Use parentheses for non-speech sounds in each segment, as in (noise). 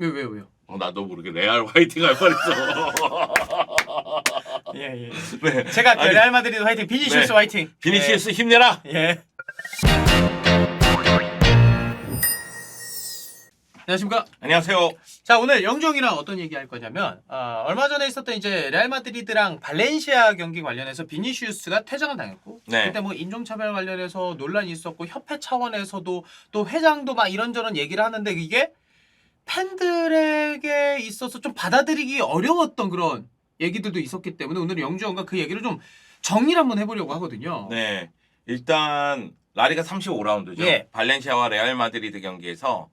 왜 왜요 왜요? 어, 나도 모르게 레알 화이팅 할 뻔했어. (laughs) 예 예. 네. 제가 그 아니, 레알 마드리드 화이팅, 비니시우스 네. 화이팅. 비니시우스 힘내라. 예. 예. 안녕하십니까? 안녕하세요. 자 오늘 영종이랑 어떤 얘기 할 거냐면 어, 얼마 전에 있었던 이제 레알 마드리드랑 발렌시아 경기 관련해서 비니시우스가 퇴장을 당했고 네. 그때 뭐 인종차별 관련해서 논란이 있었고 협회 차원에서도 또 회장도 막 이런저런 얘기를 하는데 이게 팬들에게 있어서 좀 받아들이기 어려웠던 그런 얘기들도 있었기 때문에 오늘 영주형과 그 얘기를 좀 정리를 한번 해보려고 하거든요. 네. 일단 라리가 35라운드죠. 예. 발렌시아와 레알 마드리드 경기에서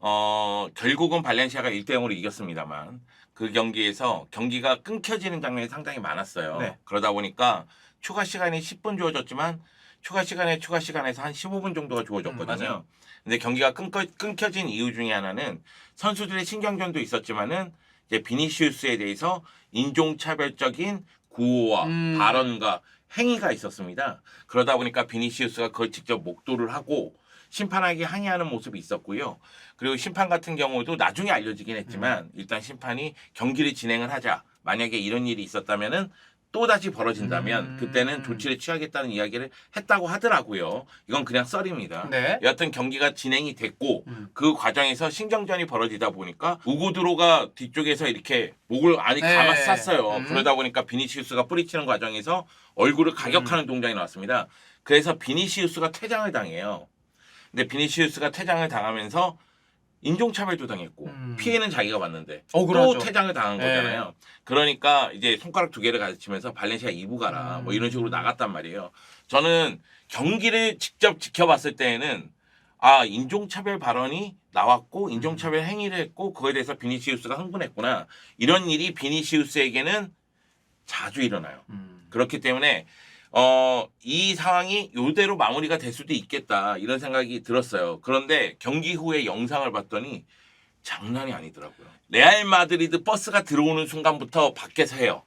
어, 결국은 발렌시아가 1대 0으로 이겼습니다만 그 경기에서 경기가 끊겨지는 장면이 상당히 많았어요. 네. 그러다 보니까 추가 시간이 10분 주어졌지만 추가 시간에 추가 시간에서 한 15분 정도가 음, 주어졌거든요. 맞아요. 근데 경기가 끊겨, 끊겨진 이유 중에 하나는 선수들의 신경전도 있었지만은 이제 비니시우스에 대해서 인종차별적인 구호와 음. 발언과 행위가 있었습니다. 그러다 보니까 비니시우스가 그걸 직접 목도를 하고 심판에게 항의하는 모습이 있었고요. 그리고 심판 같은 경우도 나중에 알려지긴 했지만 일단 심판이 경기를 진행을 하자. 만약에 이런 일이 있었다면은 또 다시 벌어진다면 음. 그때는 조치를 취하겠다는 이야기를 했다고 하더라고요. 이건 그냥 썰입니다. 네. 여하튼 경기가 진행이 됐고 음. 그 과정에서 신경전이 벌어지다 보니까 우고드로가 뒤쪽에서 이렇게 목을 아니 네. 감아 쌌어요. 음. 그러다 보니까 비니시우스가 뿌리치는 과정에서 얼굴을 가격하는 음. 동작이 나왔습니다. 그래서 비니시우스가 퇴장을 당해요. 근데 비니시우스가 퇴장을 당하면서 인종차별도 당했고 음. 피해는 자기가 봤는데 어, 또. 퇴장을 당한 네. 거잖아요. 그러니까 이제 손가락 두 개를 가르치면서 발렌시아 2부 가라 음. 뭐 이런 식으로 나갔단 말이에요. 저는 경기를 직접 지켜봤을 때에는 아 인종차별 발언이 나왔고 인종차별 행위를 했고 그거에 대해서 비니시우스가 흥분했구나 이런 일이 비니시우스에게는 자주 일어나요. 음. 그렇기 때문에 어, 이 상황이 요대로 마무리가 될 수도 있겠다 이런 생각이 들었어요. 그런데 경기 후에 영상을 봤더니 장난이 아니더라고요. 레알 마드리드 버스가 들어오는 순간부터 밖에서 해요.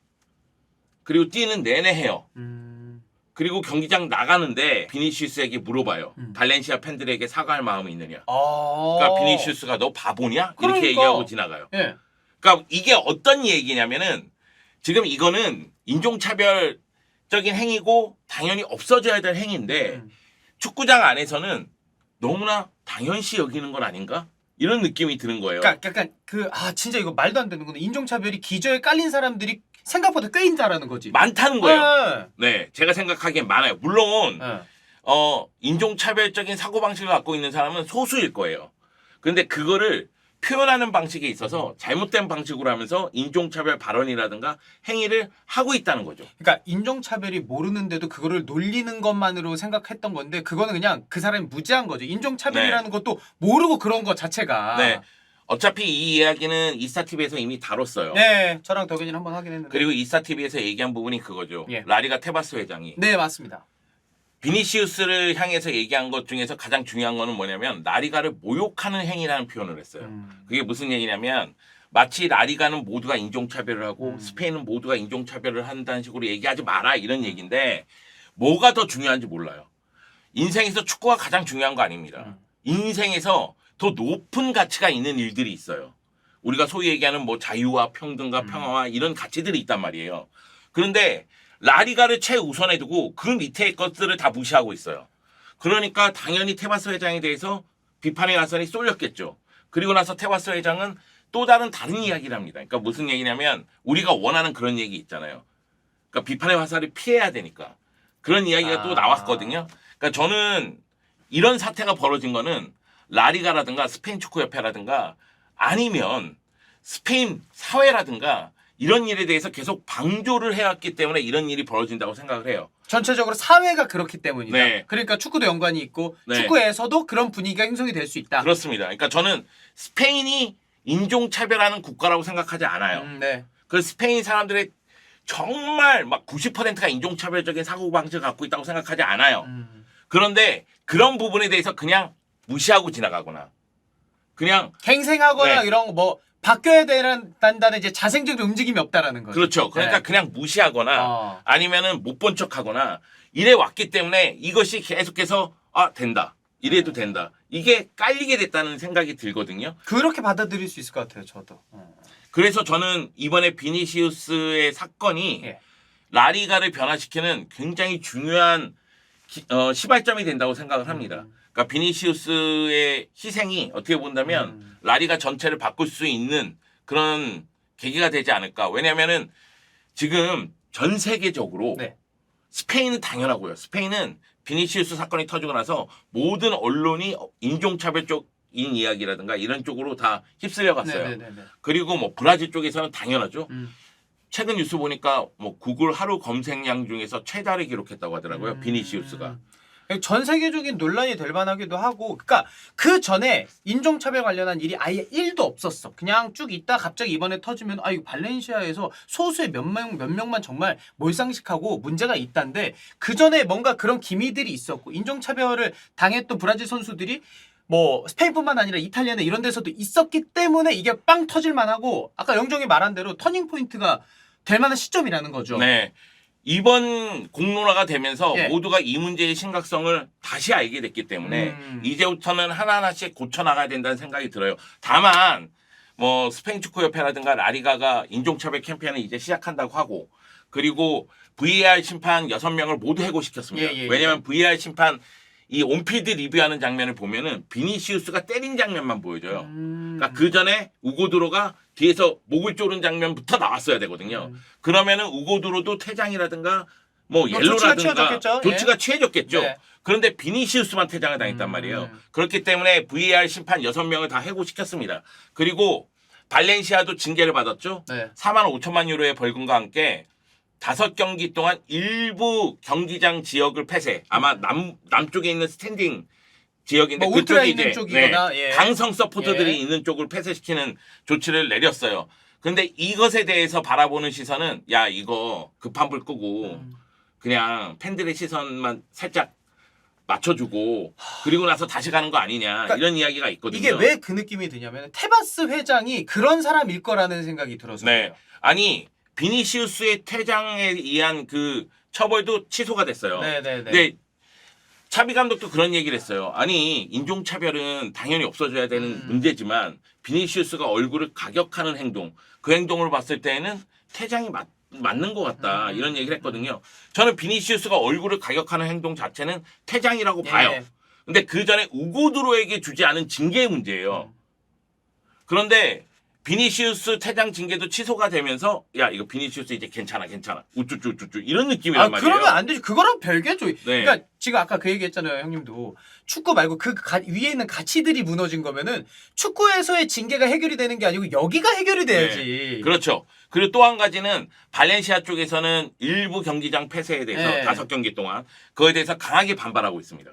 그리고 뛰는 내내 해요. 음. 그리고 경기장 나가는데 비니시우스에게 물어봐요. 음. 발렌시아 팬들에게 사과할 마음이 있느냐. 아. 그러니까 비니시우스가 너 바보냐? 이렇게 그러니까. 얘기하고 지나가요. 예. 그러니까 이게 어떤 얘기냐면은 지금 이거는 인종차별 적인 행위고 당연히 없어져야 될 행위인데 음. 축구장 안에서는 너무나 당연시 여기는 건 아닌가? 이런 느낌이 드는 거예요. 그러니까 약간 그 아 진짜 이거 말도 안 되는 건데 인종차별이 기저에 깔린 사람들이 생각보다 꽤 있다라는 거지. 많다는 거예요. 네. 네, 제가 생각하기엔 많아요. 물론 네. 어, 인종차별적인 사고방식을 갖고 있는 사람은 소수일 거예요. 그런데 그거를 표현하는 방식에 있어서 잘못된 방식으로 하면서 인종차별 발언이라든가 행위를 하고 있다는 거죠. 그러니까 인종차별이 모르는데도 그거를 놀리는 것만으로 생각했던 건데 그거는 그냥 그 사람이 무지한 거죠. 인종차별이라는 것도 모르고 그런 것 자체가. 네. 어차피 이 이야기는 이스타TV에서 이미 다뤘어요. 네, 저랑 덕현이 한번 확인했는데. 그리고 이스타TV에서 얘기한 부분이 그거죠. 예. 라리가 테바스 회장이 네, 맞습니다. 비니시우스를 향해서 얘기한 것 중에서 가장 중요한 거는 뭐냐면 라리가를 모욕하는 행위라는 표현을 했어요. 음. 그게 무슨 얘기냐면 마치 라리가는 모두가 인종차별을 하고 음. 스페인은 모두가 인종차별을 한다는 식으로 얘기하지 마라 이런 얘기인데 뭐가 더 중요한지 몰라요. 인생에서 축구가 가장 중요한 거 아닙니다. 음. 인생에서 더 높은 가치가 있는 일들이 있어요. 우리가 소위 얘기하는 뭐 자유와 평등과 음. 평화와 이런 가치들이 있단 말이에요. 그런데 라리가를 최우선에 두고 그 밑에 것들을 다 무시하고 있어요. 그러니까 당연히 테바스 회장에 대해서 비판의 가선이 쏠렸겠죠. 그리고 나서 테바스 회장은 또 다른 다른 이야기를 합니다. 그러니까 무슨 얘기냐면 우리가 원하는 그런 얘기 있잖아요. 그러니까 비판의 화살을 피해야 되니까 그런 이야기가 아. 또 나왔거든요. 그러니까 저는 이런 사태가 벌어진 거는 라리가라든가 스페인 축구 협회라든가 아니면 스페인 사회라든가 이런 일에 대해서 계속 방조를 해왔기 때문에 이런 일이 벌어진다고 생각을 해요. 전체적으로 사회가 그렇기 때문이다. 네. 그러니까 축구도 연관이 있고 네. 축구에서도 그런 분위기가 형성이 될 수 있다. 그렇습니다. 그러니까 저는 스페인이 인종차별하는 국가라고 생각하지 않아요. 음, 네. 그 스페인 사람들의 정말 막 90%가 인종차별적인 사고방식을 갖고 있다고 생각하지 않아요. 음. 그런데 그런 부분에 대해서 그냥 무시하고 지나가거나 그냥 갱생하거나 네. 이런 거뭐 바뀌어야 된다는 이제 자생적인 움직임이 없다라는 거죠. 그렇죠. 그러니까 네. 그냥 무시하거나 어. 아니면은 못 본 척하거나 이래 왔기 때문에 이것이 계속해서 아 된다. 이래도 된다. 이게 깔리게 됐다는 생각이 들거든요. 그렇게 받아들일 수 있을 것 같아요. 저도. 어. 그래서 저는 이번에 비니시우스의 사건이 예. 라리가를 변화시키는 굉장히 중요한 기- 어, 시발점이 된다고 생각을 합니다. 음. 그러니까 비니시우스의 희생이 어떻게 본다면 음. 라리가 전체를 바꿀 수 있는 그런 계기가 되지 않을까. 왜냐하면은 지금 전 세계적으로 네. 스페인은 당연하고요. 스페인은 비니시우스 사건이 터지고 나서 모든 언론이 인종차별 쪽인 이야기라든가 이런 쪽으로 다 휩쓸려 갔어요. 네네네. 그리고 뭐 브라질 쪽에서는 당연하죠. 음. 최근 뉴스 보니까 뭐 구글 하루 검색량 중에서 최다를 기록했다고 하더라고요. 음. 비니시우스가. 전 세계적인 논란이 될 만하기도 하고, 그러니까 그 전에 인종차별 관련한 일이 아예 1도 없었어. 그냥 쭉 있다 갑자기 이번에 터지면 아 이거 발렌시아에서 소수의 몇 명 몇 명만 정말 몰상식하고 문제가 있단데 그 전에 뭔가 그런 기미들이 있었고 인종차별을 당했던 브라질 선수들이 뭐 스페인뿐만 아니라 이탈리아나 이런 데서도 있었기 때문에 이게 빵 터질 만하고 아까 영정이 말한 대로 터닝 포인트가 될 만한 시점이라는 거죠. 네. 이번 공론화가 되면서 예. 모두가 이 문제의 심각성을 다시 알게 됐기 때문에 음. 이제부터는 하나하나씩 고쳐 나가야 된다는 생각이 들어요. 다만 뭐 스페인 축구 협회라든가 라리가가 인종차별 캠페인을 이제 시작한다고 하고 그리고 VAR 심판 6명을 모두 해고시켰습니다. 예, 예, 예. 왜냐면 VAR 심판 이 온필드 리뷰하는 장면을 보면은 비니시우스가 때린 장면만 보여줘요. 음. 그러니까 그 전에 우고드로가 뒤에서 목을 조른 장면부터 나왔어야 되거든요. 음. 그러면은 우고드로도 퇴장이라든가 뭐 뭐 조치가 옐로라든가 취해졌겠죠? 조치가 예. 취해졌겠죠. 네. 그런데 비니시우스만 퇴장을 당했단 음. 말이에요. 그렇기 때문에 VAR 심판 6명을 다 해고시켰습니다. 그리고 발렌시아도 징계를 받았죠. 네. 4만 5천만 유로의 벌금과 함께 다섯 경기 동안 일부 경기장 지역을 폐쇄. 아마 남 남쪽에 있는 스탠딩 지역인데 뭐 울트라 그쪽이 있는 이제 쪽이거나, 예. 강성 서포터들이 예. 있는 쪽을 폐쇄시키는 조치를 내렸어요. 근데 이것에 대해서 바라보는 시선은 야 이거 급한 불 끄고 음. 그냥 팬들의 시선만 살짝 맞춰주고 그리고 나서 다시 가는 거 아니냐 그러니까 이런 이야기가 있거든요. 이게 왜 그 느낌이 드냐면 테바스 회장이 그런 사람일 거라는 생각이 들어서 네. 그래요. 아니 비니시우스의 퇴장에 의한 그 처벌도 취소가 됐어요. 네 네 네. 근데 차비 감독도 그런 얘기를 했어요. 아니 인종 차별은 당연히 없어져야 되는 음. 문제지만 비니시우스가 얼굴을 가격하는 행동, 그 행동을 봤을 때는 퇴장이 맞, 맞는 것 같다 음. 이런 얘기를 했거든요. 저는 비니시우스가 얼굴을 가격하는 행동 자체는 퇴장이라고 예. 봐요. 근데 그 전에 우고드로에게 주지 않은 징계의 문제예요. 음. 그런데 비니시우스 퇴장 징계도 취소가 되면서 야 이거 비니시우스 이제 괜찮아 괜찮아 우쭈쭈 우쭈쭈 이런 느낌이란 아 말이에요. 그러면 안 되지. 그거랑 별개죠. 네. 그러니까 지금 아까 그 얘기했잖아요, 형님도 축구 말고 그 가- 위에 있는 가치들이 무너진 거면은 축구에서의 징계가 해결이 되는 게 아니고 여기가 해결이 돼야지. 그렇죠. 그리고 또 한 가지는 발렌시아 쪽에서는 일부 경기장 폐쇄에 대해서 네. 다섯 경기 동안 그거에 대해서 강하게 반발하고 있습니다.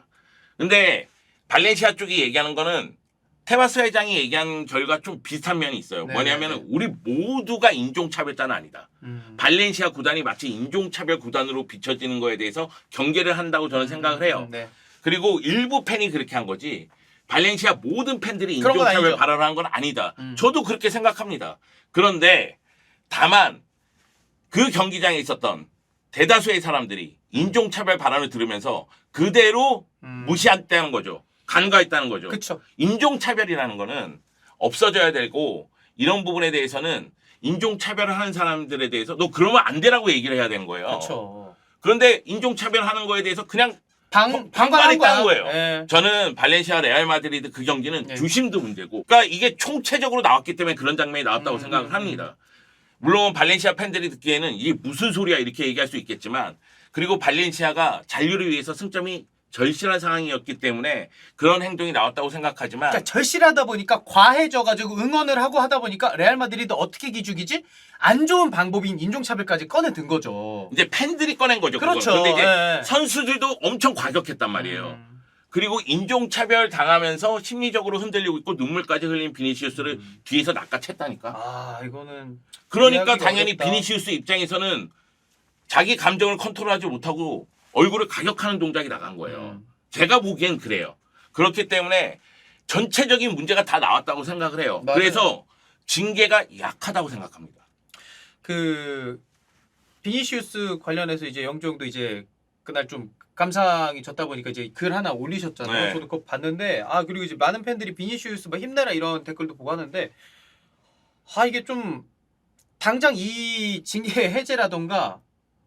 근데 발렌시아 쪽이 얘기하는 거는 테바스 회장이 얘기한 결과 좀 비슷한 면이 있어요. 네, 뭐냐면은 네. 우리 모두가 인종차별자는 아니다. 음. 발렌시아 구단이 마치 인종차별 구단으로 비춰지는 거에 대해서 경계를 한다고 저는 생각을 해요. 음, 네. 그리고 일부 팬이 그렇게 한 거지. 발렌시아 모든 팬들이 인종차별 아니죠. 발언을 한건 아니다. 음. 저도 그렇게 생각합니다. 그런데 다만 그 경기장에 있었던 대다수의 사람들이 인종차별 발언을 들으면서 그대로 음. 무시했다는 거죠. 간과했다는 거죠. 그쵸. 인종차별이라는 거는 없어져야 되고 이런 부분에 대해서는 인종차별을 하는 사람들에 대해서 너 그러면 안 되라고 얘기를 해야 되는 거예요. 그쵸. 그런데 인종차별하는 거에 대해서 그냥 방 방관했다는. 거예요. 예. 저는 발렌시아 레알 마드리드 그 경기는 네. 주심도 문제고 그러니까 이게 총체적으로 나왔기 때문에 그런 장면이 나왔다고 음, 생각을 음, 합니다. 물론 발렌시아 팬들이 듣기에는 이게 무슨 소리야 이렇게 얘기할 수 있겠지만 그리고 발렌시아가 잔류를 위해서 승점이 절실한 상황이었기 때문에 그런 행동이 나왔다고 생각하지만 그러니까 절실하다 보니까 과해져가지고 응원을 하고 하다 보니까 레알 마드리드 어떻게 기죽이지? 안 좋은 방법인 인종차별까지 꺼내든 거죠. 이제 팬들이 꺼낸 거죠. 그건. 그렇죠. 근데 이제 예. 선수들도 엄청 과격했단 말이에요. 음. 그리고 인종차별 당하면서 심리적으로 흔들리고 있고 눈물까지 흘린 비니시우스를 음. 뒤에서 낚아챘다니까. 아 이거는 그러니까 당연히 어렵다. 비니시우스 입장에서는 자기 감정을 컨트롤하지 못하고 얼굴을 가격하는 동작이 나간 거예요. 음. 제가 보기엔 그래요. 그렇기 때문에 전체적인 문제가 다 나왔다고 생각을 해요. 맞아요. 그래서 징계가 약하다고 생각합니다. 그 비니시우스 관련해서 이제 영종도 이제 그날 좀 감상이 졌다 보니까 이제 글 하나 올리셨잖아요. 네. 저도 그거 봤는데 아 그리고 이제 많은 팬들이 비니시우스 뭐 힘내라 이런 댓글도 보고 하는데 아 이게 좀 당장 이 징계 (laughs) 해제라던가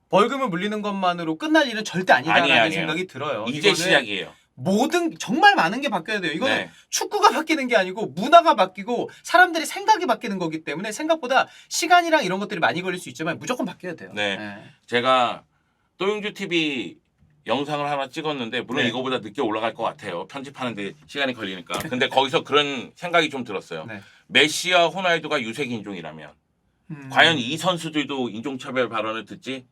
벌금을 물리는 것만으로 끝날 일은 절대 아니다라는 아니에요, 아니에요. 생각이 들어요. 이제 이거는 시작이에요. 모든 정말 많은 게 바뀌어야 돼요. 이거는 네. 축구가 바뀌는 게 아니고 문화가 바뀌고 사람들의 생각이 바뀌는 거기 때문에 생각보다 시간이랑 이런 것들이 많이 걸릴 수 있지만 무조건 바뀌어야 돼요. 네. 제가 또용주 TV 영상을 하나 찍었는데 물론 네. 이거보다 늦게 올라갈 것 같아요. 편집하는데 시간이 걸리니까. 근데 거기서 그런 생각이 좀 들었어요. 네. 메시와 호날두가 유색 인종이라면 음. 과연 이 선수들도 인종차별 발언을 듣지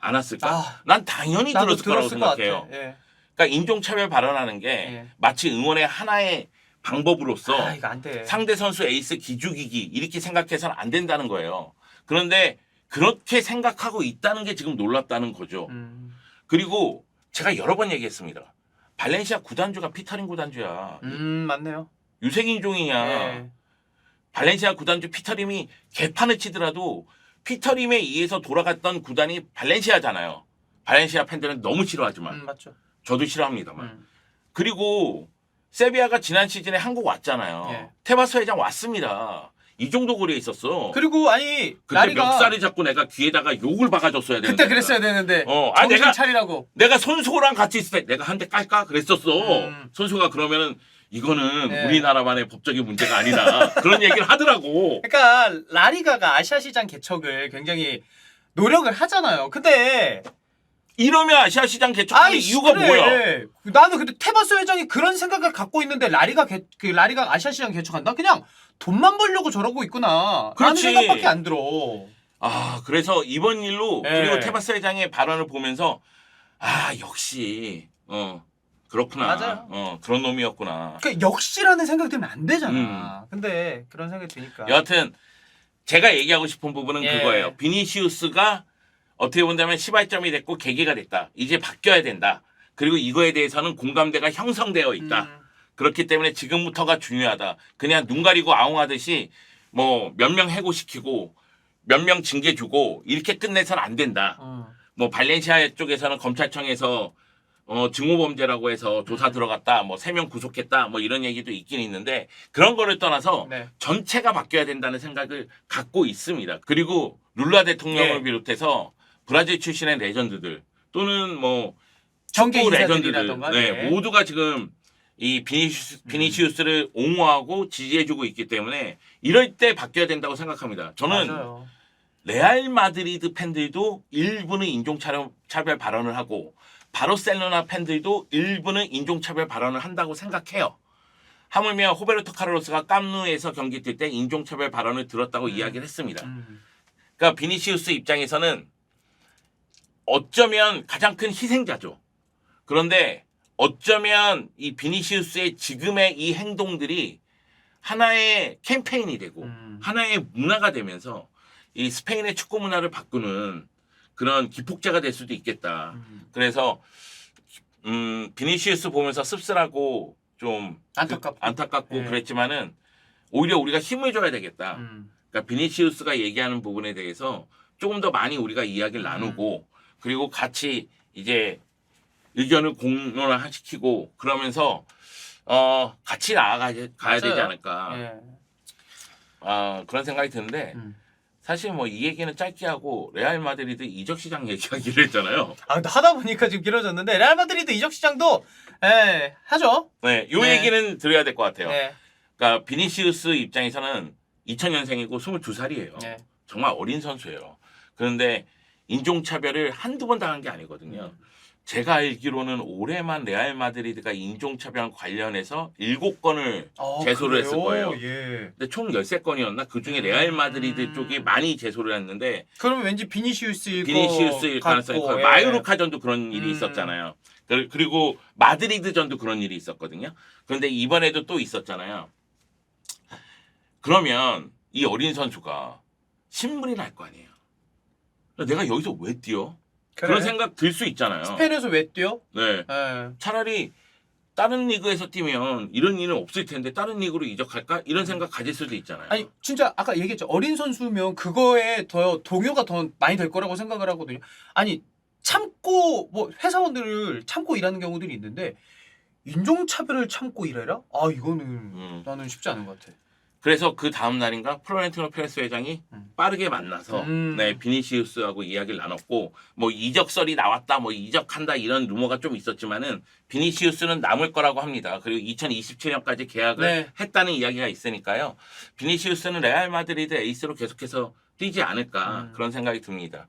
않았을까? 아, 난 당연히 나도 들었을 거라고 들었을 것 생각해요. 예. 그러니까 인종차별 발언하는 게 예. 마치 응원의 하나의 방법으로서 아 이거 안 돼. 상대 선수 에이스 기죽이기 이렇게 생각해서는 안 된다는 거예요. 그런데 그렇게 생각하고 있다는 게 지금 놀랍다는 거죠. 음. 그리고 제가 여러 번 얘기했습니다. 발렌시아 구단주가 피터링 구단주야. 음 맞네요. 유색인종이냐. 예. 발렌시아 구단주 피터림이 개판을 치더라도 피터림에 의해서 돌아갔던 구단이 발렌시아잖아요. 발렌시아 팬들은 너무 싫어하지만 음 맞죠. 저도 싫어합니다만. 음. 그리고 세비야가 지난 시즌에 한국 왔잖아요. 예. 테바스 회장 왔습니다. 이 정도 거리에 있었어. 그리고 아니 그때 라리가 멱살을 잡고 내가 귀에다가 욕을 박아줬어야 되는데. 그때 그랬어야 되는데 어, 아, 정신 내가- 차리라고. 내가 손수호랑 같이 있을 때 내가 한 대 깔까 그랬었어. 음. 손수호가 그러면은 이거는 네. 우리나라만의 법적인 문제가 아니다. 그런 얘기를 하더라고. 그러니까 라리가가 아시아 시장 개척을 굉장히 노력을 하잖아요. 근데 이러면 아시아 시장 개척하는 아이씨, 이유가 그래. 뭐야? 나는 근데 테바스 회장이 그런 생각을 갖고 있는데 라리가 개, 그 라리가 아시아 시장 개척한다? 그냥 돈만 벌려고 저러고 있구나. 그렇지. 생각밖에 안 들어. 아 그래서 이번 일로 네. 그리고 테바스 회장의 발언을 보면서 아 역시 어 그렇구나. 맞아요. 어 그런 놈이었구나. 그 역시라는 생각 들면 안 되잖아. 근데 그런 생각이 드니까. 여하튼 제가 얘기하고 싶은 부분은 예. 그거예요. 비니시우스가 어떻게 본다면 시발점이 됐고 계기가 됐다. 이제 바뀌어야 된다. 그리고 이거에 대해서는 공감대가 형성되어 있다. 음, 그렇기 때문에 지금부터가 중요하다. 그냥 눈 가리고 아웅하듯이 뭐 몇 명 해고시키고 몇 명 징계 주고 이렇게 끝내서는 안 된다. 음. 뭐 발렌시아 쪽에서는 검찰청에서 어 증오범죄라고 해서 조사 들어갔다. 뭐 세 명 구속했다. 뭐 이런 얘기도 있긴 있는데 그런 거를 떠나서 네. 전체가 바뀌어야 된다는 생각을 갖고 있습니다. 그리고 룰라 대통령을 예. 비롯해서 브라질 출신의 레전드들 또는 뭐 정계 축구 레전드들 인사들이라던가. 네, 네. 모두가 지금 이 비니시우스, 비니시우스를 옹호하고 지지해주고 있기 때문에 이럴 때 바뀌어야 된다고 생각합니다. 저는 맞아요. 레알 마드리드 팬들도 일부는 인종차별 발언을 하고 바르셀로나 팬들도 일부는 인종차별 발언을 한다고 생각해요. 하물며 호베르토 카를로스가 깜누에서 경기 뛸 때 인종차별 발언을 들었다고 음. 이야기를 했습니다. 음. 그러니까 비니시우스 입장에서는 어쩌면 가장 큰 희생자죠. 그런데 어쩌면 이 비니시우스의 지금의 이 행동들이 하나의 캠페인이 되고 음. 하나의 문화가 되면서 이 스페인의 축구 문화를 바꾸는 그런 기폭제가 될 수도 있겠다. 음. 그래서 음 비니시우스 보면서 씁쓸하고 좀 안타깝고. 그- 안타깝고 예. 그랬지만은 오히려 우리가 힘을 줘야 되겠다. 음. 그러니까 비니시우스가 얘기하는 부분에 대해서 조금 더 많이 우리가 이야기를 나누고 그리고 같이 이제 의견을 공론화 시키고 그러면서 어 같이 나아가야 가야 되지. 않을까 예. 아 그런 생각이 드는데 음. 사실 뭐 이 얘기는 짧게 하고 레알 마드리드 이적 시장 얘기하기로 했잖아요. 아, 근데 하다 보니까 지금 길어졌는데 레알 마드리드 이적 시장도 예, 하죠. 네, 요 네. 얘기는 드려야 될 것 같아요. 네. 그러니까 비니시우스 입장에서는 2000년생이고 22살이에요. 네. 정말 어린 선수예요. 그런데 인종차별을 한두 번 당한 게 아니거든요. 제가 알기로는 올해만 레알 마드리드가 인종차별 관련해서 7건을 어, 제소를 했을 그래요? 거예요. 예. 근데 총 13건이었나? 그 중에 레알 마드리드 음. 쪽이 많이 제소를 했는데 그러면 왠지 비니시우스일 비니시우스일 것 가능성이 커요. 예. 마요르카전도 그런 일이 음. 있었잖아요. 그- 그리고 마드리드전도 그런 일이 있었거든요. 그런데 이번에도 또 있었잖아요. 그러면 이 어린 선수가 신문이 날 거 아니에요. 내가 여기서 왜 뛰어? 그런 생각 들 수 있잖아요. 스페인에서 왜 뛰어? 네. 예. 차라리 다른 리그에서 뛰면 이런 일은 없을 텐데 다른 리그로 이적할까? 이런 생각 가질 수도 있잖아요. 아니 진짜 아까 얘기했죠 어린 선수면 그거에 더 동요가 더 많이 될 거라고 생각을 하거든요. 아니 참고 뭐 회사원들을 참고 일하는 경우들이 있는데 인종차별을 참고 일해라? 아 이거는 음. 나는 쉽지 않은 것 같아. 그래서 그 다음 날인가 플로렌티노 페레스 회장이 음. 빠르게 만나서 음. 네 비니시우스하고 이야기를 나눴고 뭐 이적설이 나왔다 뭐 이적한다 이런 루머가 좀 있었지만은 비니시우스는 남을 거라고 합니다. 그리고 2027년까지 계약을 네. 했다는 이야기가 있으니까요. 비니시우스는 레알 마드리드 에이스로 계속해서 뛰지 않을까 음. 그런 생각이 듭니다.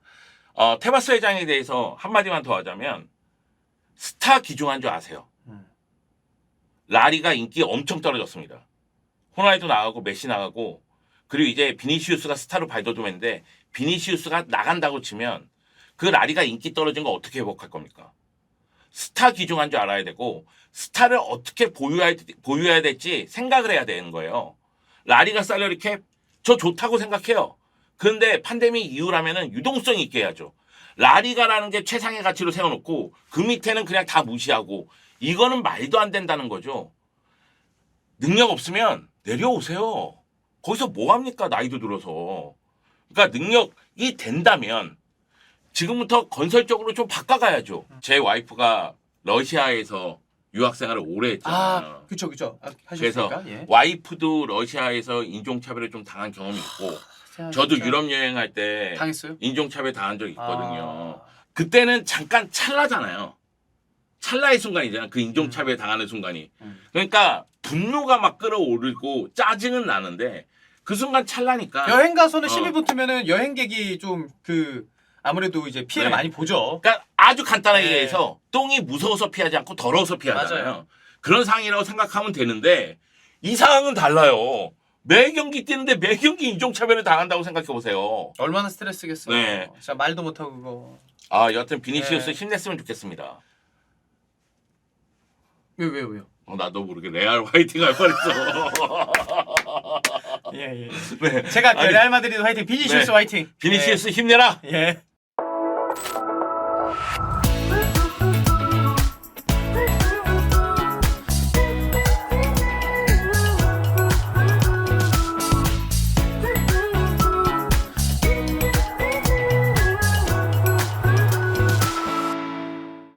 어, 테바스 회장에 대해서 한마디만 더 하자면 스타 기중한 줄 아세요. 음. 라리가 인기 엄청 떨어졌습니다. 호날두 나가고 메시 나가고 그리고 이제 비니시우스가 스타로 발돋움했는데 비니시우스가 나간다고 치면 그 라리가 인기 떨어진 거 어떻게 회복할 겁니까? 스타 기중한 줄 알아야 되고 스타를 어떻게 보유해야, 보유해야 될지 생각을 해야 되는 거예요. 라리가 살러리 캡 저 좋다고 생각해요. 그런데 팬데믹 이후라면은 유동성이 있게 해야죠. 라리가라는 게 최상의 가치로 세워놓고 그 밑에는 그냥 다 무시하고 이거는 말도 안 된다는 거죠. 능력 없으면 내려오세요. 거기서 뭐 합니까? 나이도 들어서. 그러니까 능력이 된다면 지금부터 건설적으로 좀 바꿔가야죠. 제 와이프가 러시아에서 유학 생활을 오래 했잖아요. 아 그쵸 그쵸 아, 그래서 하셨으니까 예. 와이프도 러시아에서 인종차별을 좀 당한 경험이 있고 저도 진짜 유럽 여행할 때 당했어요? 인종차별 당한 적 있거든요. 아, 그때는 잠깐 찰나잖아요. 찰나의 순간이잖아. 그 인종차별 당하는 순간이. 음. 그러니까 분노가 막 끌어오르고 짜증은 나는데 그 순간 찰나니까. 여행 가서는 어. 시비 붙으면은 여행객이 좀 그 아무래도 이제 피해를 네. 많이 보죠. 그러니까 아주 간단하게 네. 얘기해서 똥이 무서워서 피하지 않고 더러워서 피하잖아요. 맞아요. 그런 상황이라고 생각하면 되는데 이 상황은 달라요. 매 경기 뛰는데 매 경기 인종차별을 당한다고 생각해 보세요. 얼마나 스트레스겠어요. 네. 진짜 말도 못하고 그거. 아 여하튼 비니시우스 네. 힘냈으면 좋겠습니다. 왜 왜요 왜요? 어, 나도 모르게 레알 화이팅 할 뻔했어. (laughs) 예 예. 네. 제가 그 아니, 레알 마드리드 화이팅, 비니시우스 네. 화이팅. 비니시우스 힘내라. 예. 예.